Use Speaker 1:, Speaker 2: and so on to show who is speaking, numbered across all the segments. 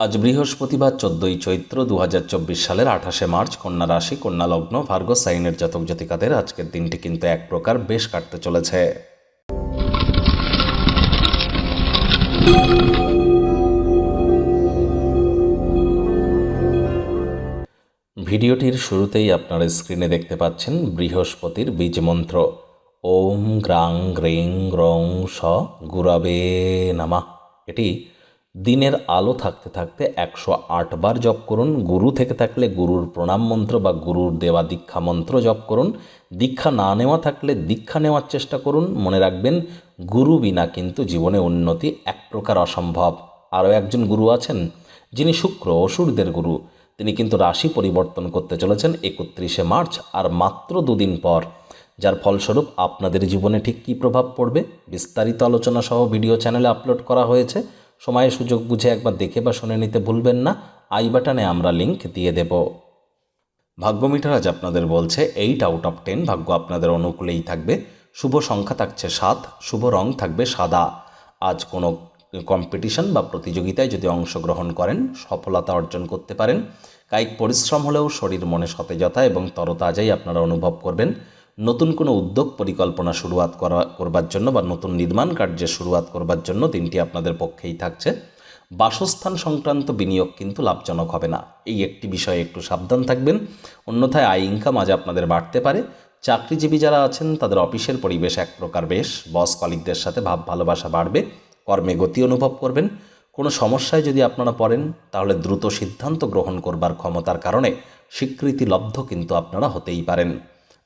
Speaker 1: আজ বৃহস্পতিবার চোদ্দই চৈত্র দু হাজার চব্বিশ সালের আঠাশে মার্চ, কন্যা রাশি, কন্যা লগ্ন, ভার্গ সাইনের জাতক জাতিকাদের আজকের দিনটি কিন্তু এক প্রকার বেশ কাটতে চলেছে। ভিডিওটির শুরুতেই আপনারা স্ক্রিনে দেখতে পাচ্ছেন বৃহস্পতির বীজ মন্ত্র। ওম গ্রাং গ্রিং গ্রং স গুরাবে নামা। এটি দিনের আলো থাকতে থাকতে একশো বার জপ করুন, গুরু থেকে থাকলে গুরুর প্রণাম মন্ত্র বা গুরুর দেওয়া দীক্ষা মন্ত্র জপ করুন। দীক্ষা না নেওয়া থাকলে দীক্ষা নেওয়ার চেষ্টা করুন। মনে রাখবেন, গুরু বিনা কিন্তু জীবনে উন্নতি এক প্রকার অসম্ভব। আরও একজন গুরু আছেন, যিনি শুক্র অসুরদের গুরু। তিনি কিন্তু রাশি পরিবর্তন করতে চলেছেন একত্রিশে মার্চ আর মাত্র দুদিন পর। যার ফলস্বরূপ আপনাদের জীবনে ঠিক কী প্রভাব পড়বে? বিস্তারিত আলোচনা সহ ভিডিও চ্যানেলে আপলোড করা হয়েছে। সময়ে সুযোগ বুঝে একবার দেখে বা শুনে নিতে ভুলবেন না। আই বাটনে আমরা লিংক দিয়ে দেব। ভাগ্য মিটার আজ আপনাদের বলছে এইট আউট অফ টেন ভাগ্য আপনাদের অনুকূলেই থাকবে। শুভ সংখ্যা থাকছে সাত, শুভ রং থাকবে সাদা। আজ কোনো কম্পিটিশন বা প্রতিযোগিতায় যদি অংশগ্রহণ করেন, সফলতা অর্জন করতে পারেন। কায়িক পরিশ্রম হলেও শরীর মনে সতেজতা এবং তরতাজাই আপনারা অনুভব করবেন। নতুন কোনো উদ্যোগ পরিকল্পনা শুরুয়াত করা, করবার জন্য বা নতুন নির্মাণ কার্যের শুরুয়াত করবার জন্য দিনটি আপনাদের পক্ষেই থাকছে। বাসস্থান সংক্রান্ত বিনিয়োগ কিন্তু লাভজনক হবে না। এই একটি বিষয়ে একটু সাবধান থাকবেন। অন্যথায় আয় ইনকাম আজ আপনাদের বাড়তে পারে। চাকরিজীবী যারা আছেন, তাদের অফিসের পরিবেশ এক প্রকার বেশ। বস কলিকদের সাথে ভাব ভালোবাসা বাড়বে। কর্মে গতি অনুভব করবেন। কোনো সমস্যায় যদি আপনারা পড়েন, তাহলে দ্রুত সিদ্ধান্ত গ্রহণ করবার ক্ষমতার কারণে স্বীকৃতি লব্ধ কিন্তু আপনারা হতেই পারেন।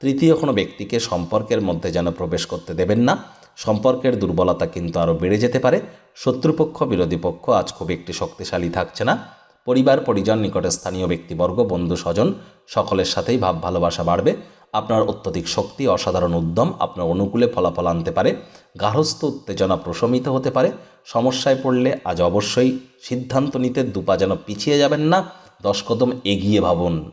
Speaker 1: তৃতীয় কোনো ব্যক্তিকে সম্পর্কের মধ্যে যেন প্রবেশ করতে দেবেন না। সম্পর্কের দুর্বলতা কিন্তু আরও বেড়ে যেতে পারে। শত্রুপক্ষ, বিরোধী পক্ষ আজ খুব একটি শক্তিশালী থাকছে না। পরিবার, পরিজন, নিকটে স্থানীয় ব্যক্তিবর্গ, বন্ধু, স্বজন, সকলের সাথেই ভাব ভালোবাসা বাড়বে। আপনার অত্যধিক শক্তি, অসাধারণ উদ্যম আপনার অনুকূলে ফলাফল আনতে পারে। গার্হস্থ উত্তেজনা প্রশমিত হতে পারে। সমস্যায় পড়লে আজ অবশ্যই সিদ্ধান্ত নিতে দুপা যেন পিছিয়ে যাবেন না। দশ কদম এগিয়ে ভাবুন।